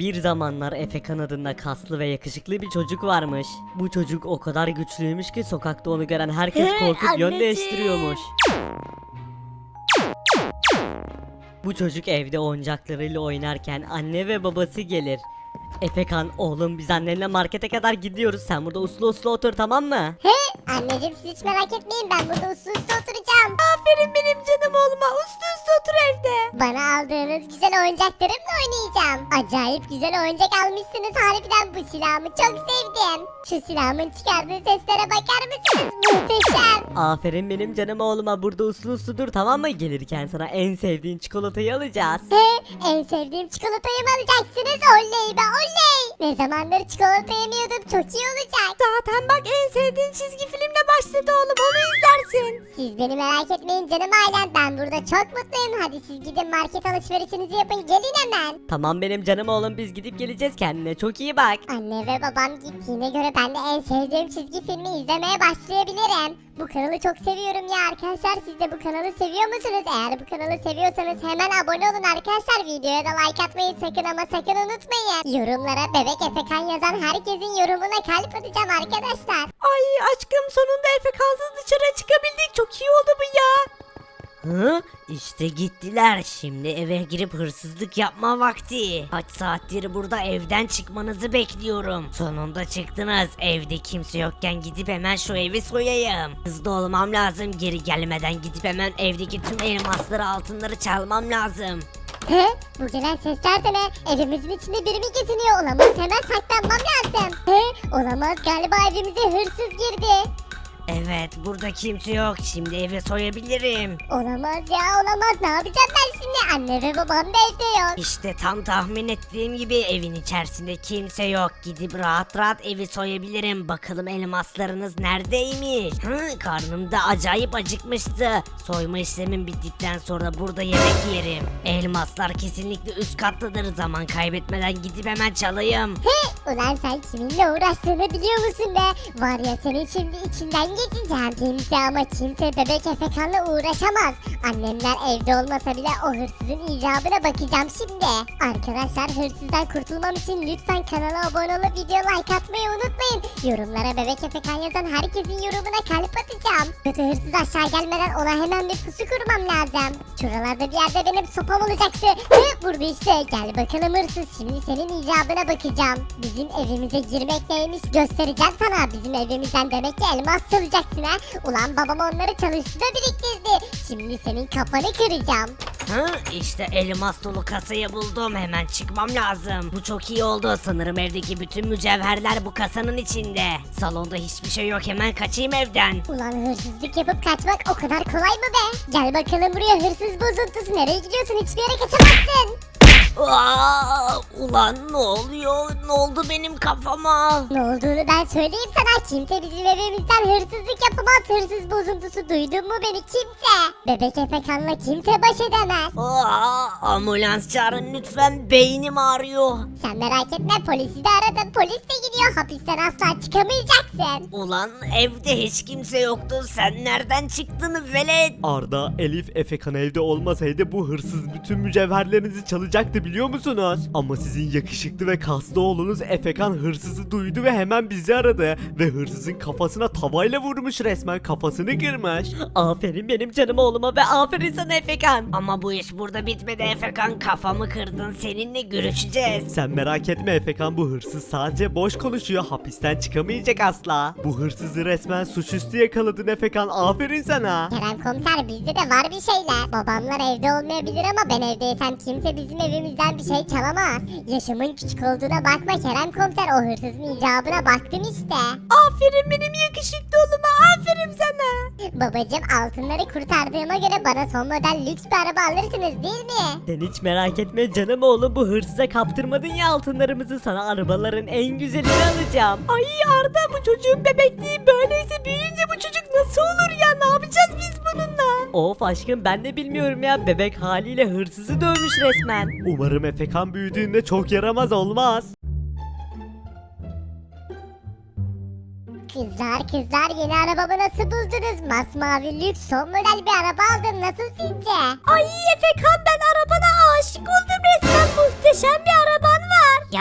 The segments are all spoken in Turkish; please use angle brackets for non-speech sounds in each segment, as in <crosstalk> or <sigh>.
Bir zamanlar Efekan adında kaslı ve yakışıklı bir çocuk varmış. Bu çocuk o kadar güçlüymüş ki sokakta onu gören herkes He, korkup yön anneciğim. değiştiriyormuş. Bu çocuk evde oyuncaklarıyla oynarken anne ve babası gelir. Efekan oğlum biz annenle markete kadar gidiyoruz sen burada uslu uslu otur tamam mı? He, anneciğim siz hiç merak etmeyin ben burada uslu uslu oturacağım. Aferin benim canım oğluma uslu uslu otur evde. Bana aldığınız güzel oyuncaklarımla oynayacağım. Acayip güzel oyuncak almışsınız harbiden bu silahımı çok sevdim. Şu silahımın çıkardığı seslere bakar mısınız? Muhteşem. Aferin benim canım oğluma burada uslu uslu dur tamam mı? Gelirken sana en sevdiğin çikolatayı alacağız. He, en sevdiğim çikolatayı mı alacaksınız? Oley be oley. Ne zamandır çikolata yemiyordum çok iyi olacak. Zaten bak en sevdiğin çizgi filmle başladı oğlum onu izlersin. Siz beni merak etmeyin canım ailem ben burada çok mutluyum. Hadi siz gidin market alışverişinizi yapın gelin hemen. Tamam benim canım oğlum biz gidip geleceğiz kendine çok iyi bak. Anne ve babam gittiğine göre ben de en sevdiğim çizgi filmi izlemeye başlayabilirim. Bu kanalı çok seviyorum ya arkadaşlar. Siz de bu kanalı seviyor musunuz? Eğer bu kanalı seviyorsanız hemen abone olun arkadaşlar. Videoya da like atmayı sakın ama sakın unutmayın. Yorumlara bebek efekan yazan herkesin yorumuna kalp atacağım arkadaşlar. Ay aşkım sonunda Efekansız dışarı çıkabildik çok iyi oldu bu ya. Hı? İşte gittiler. Şimdi eve girip hırsızlık yapma vakti. Kaç saattir burada evden çıkmanızı bekliyorum. Sonunda çıktınız. Evde kimse yokken gidip hemen şu evi soyayım. Hızlı olmam lazım. Geri gelmeden gidip hemen evdeki tüm elmasları altınları çalmam lazım. He? Bu gelen sesler de ne? Evimizin içinde biri mi geziniyor? Olamaz hemen saklanmam lazım. He? Olamaz galiba evimize hırsız girdi. Evet burada kimse yok. Şimdi evi soyabilirim. Olamaz ya olamaz ne yapacağım ben şimdi? Anne ve babam da evde yok. İşte tam tahmin ettiğim gibi evin içerisinde kimse yok. Gidip rahat rahat evi soyabilirim. Bakalım elmaslarınız neredeymiş? Hı, karnım da acayip acıkmıştı. Soyma işlemim bittikten sonra burada yemek yerim. Elmaslar kesinlikle üst kattadır. Zaman kaybetmeden gidip hemen çalayım. He, ulan sen kiminle uğraştığını biliyor musun be? Var ya senin şimdi içinden geçeceğim. Kimse ama kimse bebek efekanla uğraşamaz. Annemler evde olmasa bile o hırsızın icabına bakacağım şimdi. Arkadaşlar hırsızdan kurtulmam için lütfen kanala abone olup video like atmayı unutmayın. Yorumlara bebek efekan yazan herkesin yorumuna kalp atacağım. Kötü hırsız aşağı gelmeden ona hemen bir pusu kurmam lazım. Şuralarda bir yerde benim sopam olacaktı. Hı, burada işte gel bakalım hırsız şimdi senin icabına bakacağım. Bizim evimize girmek neymiş göstereceğim sana. Bizim evimizden demek ki elmas çalacaksın ha. Ulan babam onları çalıştı da biriktirdi. Şimdi senin kafanı kıracağım. Hı, işte elmas dolu kasayı buldum. Hemen çıkmam lazım. Bu çok iyi oldu. Sanırım evdeki bütün mücevherler bu kasanın içinde. Salonda hiçbir şey yok. Hemen kaçayım evden. Ulan hırsızlık yapıp kaçmak o kadar kolay mı be? Gel bakalım buraya hırsız bozuntusu. Nereye gidiyorsun? Hiçbir yere kaçamazsın. Aa, ulan ne oluyor? Ne oldu benim kafama? Ne olduğunu ben söyleyeyim sana. Kimse bizim evimizden hırsızlık yapamaz. Hırsız bozuntusu duydun mu beni kimse? Bebek Efekan'la kimse baş edemez. Aa, ambulans çağırın lütfen. Beynim ağrıyor. Sen merak etme polisi de aradım. Polis de gidiyor. Hapisten asla çıkamayacaksın. Ulan evde hiç kimse yoktu. Sen nereden çıktın velet? Arda, Elif, Efekan evde olmasaydı bu hırsız bütün mücevherlerinizi çalacaktı biliyor musunuz? Ama sizin yakışıklı ve kaslı oğlunuz Efekan hırsızı duydu ve hemen bizi aradı. Ve hırsızın kafasına tavayla vurmuş resmen kafasını kırmış. Aferin benim canım oğluma ve aferin sana Efekan. Ama bu iş burada bitmedi Efekan. Kafamı kırdın. Seninle görüşeceğiz. Sen merak etme Efekan bu hırsız sadece boş konuşuyor hapisten çıkamayacak asla. Bu hırsızı resmen suçüstü yakaladın Efekan aferin sana. Kerem komiser bizde de var bir şeyler. Babamlar evde olmayabilir ama ben evdeysem kimse bizim evimizden bir şey çalamaz. Yaşımın küçük olduğuna bakma Kerem komiser o hırsızın icabına baktım işte. Aferin benim yakışıklı oğluma aferin sana. Babacım altınları kurtardığıma göre bana son model lüks bir araba alırsınız değil mi? Sen hiç merak etme canım oğlum bu hırsıza kaptırmadın ya altınlarımızı sana arabaların en güzelini alacağım. Ay Arda bu çocuğun bebekliği böyleyse büyüyünce bu çocuk nasıl olur ya ne yapacağız biz? Of aşkım ben de bilmiyorum ya bebek haliyle hırsızı dövmüş resmen. Umarım Efekan büyüdüğünde çok yaramaz olmaz. Kızlar kızlar yeni arabamı nasıl buldunuz? Masmavi lüks son model bir araba aldım nasıl sizce? Ay Efekan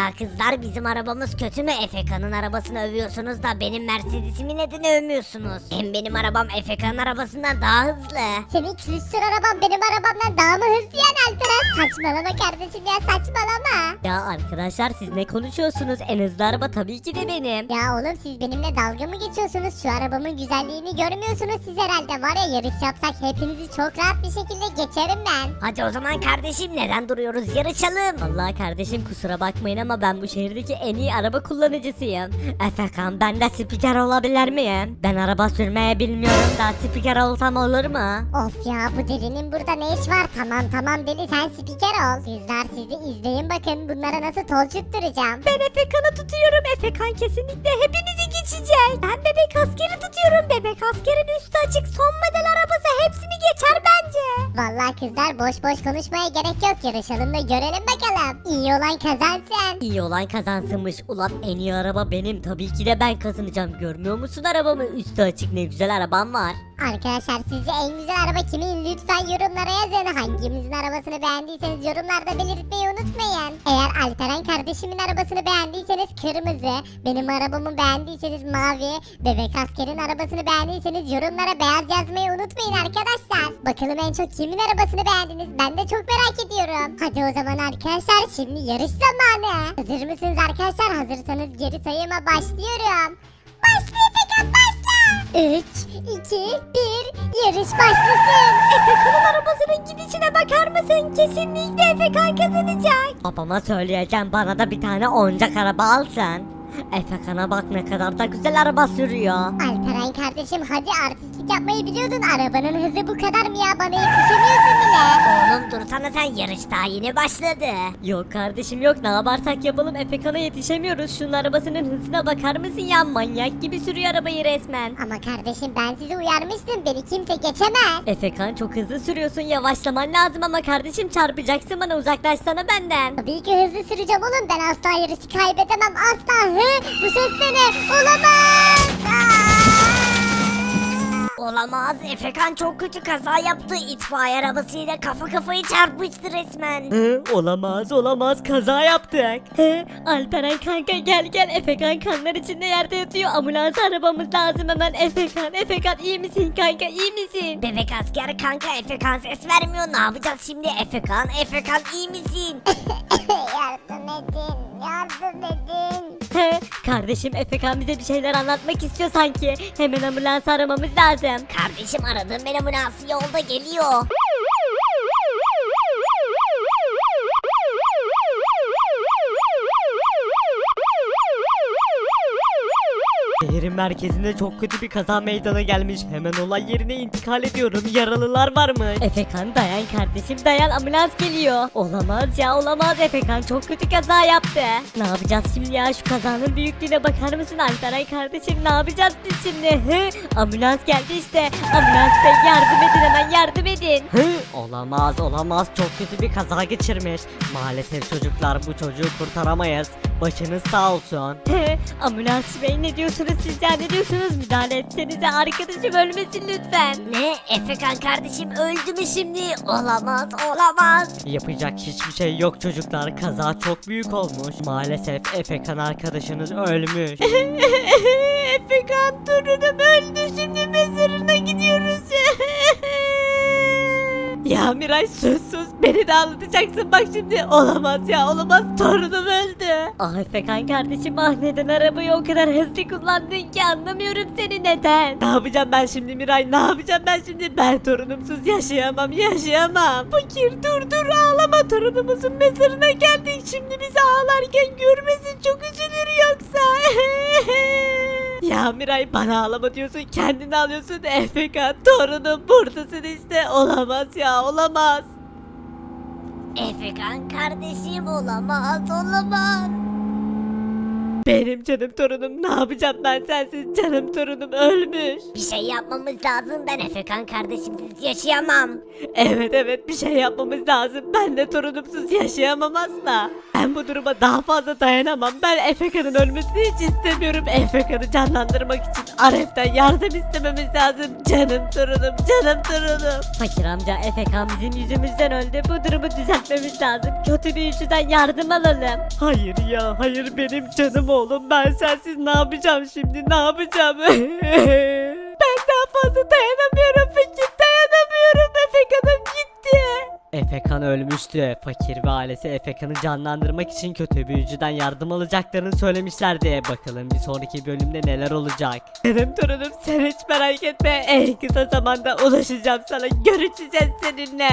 Ya kızlar bizim arabamız kötü mü? Efeka'nın arabasını övüyorsunuz da benim Mercedes'imi neden övmüyorsunuz? Hem benim arabam Efeka'nın arabasından daha hızlı. Senin külüstür araban benim arabamdan daha mı hızlı yani Alperen? Saçmalama kardeşim ya saçmalama. Ya arkadaşlar siz ne konuşuyorsunuz? En hızlı araba tabii ki de benim. Ya oğlum siz benimle dalga mı geçiyorsunuz? Şu arabamın güzelliğini görmüyorsunuz siz herhalde. Var ya yarış yapsak hepinizi çok rahat bir şekilde geçerim ben. Hadi o zaman kardeşim neden duruyoruz? Yarışalım. Allah kardeşim kusura bakmayın ama ben bu şehirdeki en iyi araba kullanıcısıyım. Efekan ben de spiker olabilir miyim? Ben araba sürmeye bilmiyorum da spiker olsam olur mu? Of ya bu delinin burada ne iş var? Tamam tamam deli sen spiker ol. Kızlar siz de izleyin bakın bunlara nasıl tolçutturacağım. Ben Efekan'ı tutuyorum. Efekan kesinlikle hepinizi geçecek. Ben bebek askeri tutuyorum. Bebek askerin üstü açık son model arabası hepsini geçer. Vallahi kızlar boş boş konuşmaya gerek yok. Yarışalım da görelim bakalım. İyi olan kazansın. İyi olan kazansınmış. Ulan en iyi araba benim. Tabii ki de ben kazanacağım. Görmüyor musun arabamı? Üstü açık ne güzel arabam var. Arkadaşlar sizce en güzel araba kimin? Lütfen yorumlara yazın. Hangimizin arabasını beğendiyseniz yorumlarda belirtmeyi unutmayın. Eğer Alperen kardeşimin arabasını beğendiyseniz kırmızı, benim arabamı beğendiyseniz mavi, bebek askerin arabasını beğendiyseniz yorumlara beyaz yazmayı unutmayın arkadaşlar. Bakalım en çok kimin arabasını beğendiniz? Ben de çok merak ediyorum. Hadi o zaman arkadaşlar şimdi yarış zamanı. Hazır mısınız arkadaşlar? Hazırsanız geri sayıma başlıyorum. Başla Efekan başla. 3, 2, 1, yarış başlasın. Efekan'ın arabasının gidişine bakar mısın? Kesinlikle Efekan kazanacak. Babama söyleyeceğim bana da bir tane oyuncak araba alsın. Efekan'a bak ne kadar da güzel araba sürüyor. Alperen kardeşim hadi yapmayı biliyordun. Arabanın hızı bu kadar mı ya? Bana yetişemiyorsun bile. Oğlum dursana sen yarış daha yeni başladı. Yok kardeşim yok ne yaparsak yapalım Efekan'a yetişemiyoruz. Şunun arabasının hızına bakar mısın ya manyak gibi sürüyor arabayı resmen. Ama kardeşim ben sizi uyarmıştım. Beni kimse geçemez. Efekan çok hızlı sürüyorsun yavaşlaman lazım ama kardeşim çarpacaksın bana uzaklaşsana benden. Tabii ki hızlı süreceğim oğlum. Ben asla yarışı kaybedemem. Asla. Hı? Bu ses de ne? Olamaz. Aa! Olamaz Efekan çok kötü kaza yaptı. İtfaiye arabasıyla kafa kafayı çarpmıştı resmen. Hı, olamaz olamaz kaza yaptık. Hı, Alperen kanka gel gel Efekan kanlar içinde yerde yatıyor. Ambulans arabamız lazım hemen Efekan. Efekan iyi misin kanka iyi misin? Bebek asker kanka Efekan ses vermiyor. Ne yapacağız şimdi Efekan? Efekan iyi misin? <laughs> yardım edin. Yardım edin. Kardeşim Efekan bize bir şeyler anlatmak istiyor sanki. Hemen ambulans aramamız lazım. Kardeşim aradığım benim ambulansı yolda geliyor. Merkezinde çok kötü bir kaza meydana gelmiş. Hemen olay yerine intikal ediyorum. Yaralılar var mı? Efekan dayan kardeşim dayan ambulans geliyor. Olamaz ya olamaz Efekan çok kötü kaza yaptı. Ne yapacağız şimdi ya şu kazanın büyüklüğüne bakar mısın Alperay kardeşim ne yapacağız biz şimdi? Hı? Ambulans geldi işte. Ambulans bey yardım edin hemen yardım edin. Hı? Olamaz olamaz çok kötü bir kaza geçirmiş. Maalesef çocuklar bu çocuğu kurtaramayız. Başınız sağ olsun. He, ambulans bey ne diyorsunuz siz ya ne diyorsunuz müdahale etsenize arkadaşım ölmesin lütfen. Ne? Efekan kardeşim öldü mü şimdi? Olamaz olamaz. Yapacak hiçbir şey yok çocuklar kaza çok büyük olmuş. Maalesef Efekan arkadaşınız ölmüş. <laughs> Efekan torunum öldü şimdi mezarına gidiyoruz. Ya Miray sus sus. Beni de ağlatacaksın bak şimdi olamaz ya olamaz. Torunum öldü. ah Efekan kardeşim ah neden arabayı o kadar hızlı kullandın ki? Anlamıyorum seni. Neden. Ne yapacağım ben şimdi Miray? Ne yapacağım ben şimdi? Ben torunumsuz yaşayamam yaşayamam. Fakir dur dur. Ağlama. Torunumuzun mezarına geldik. Şimdi bizi ağlarken görmesin. Çok üzülür yoksa. <laughs> ya Miray bana ağlama diyorsun kendini alıyorsun Efekan torunum buradasın işte olamaz ya olamaz. Efekan kardeşim olamaz olamaz. Benim canım torunum ne yapacağım ben sensiz canım torunum ölmüş. Bir şey yapmamız lazım. Ben Efekan kardeşimsiz yaşayamam. Evet evet bir şey yapmamız lazım. Ben de torunumsuz yaşayamam asla. Ben bu duruma daha fazla dayanamam. Ben Efeka'nın ölmesini hiç istemiyorum. Efeka'nı canlandırmak için Aref'ten yardım istememiz lazım. Canım torunum, canım torunum. Fakir amca Efekan bizim yüzümüzden öldü. Bu durumu düzeltmemiz lazım. Kötü büyücüden yardım alalım. Hayır ya, hayır benim canım oğlum. Ben sensiz ne yapacağım şimdi? Ne yapacağım? <laughs> ben daha fazla dayanamıyorum Fikir. Dayanamıyorum. Efeka'nım gitti. Efekan ölmüştü. Fakir ve ailesi Efekan'ı canlandırmak için kötü büyücüden yardım alacaklarını söylemişlerdi. Bakalım bir sonraki bölümde neler olacak. Benim torunum sen hiç merak etme. En kısa zamanda ulaşacağım sana. Görüşeceğiz seninle.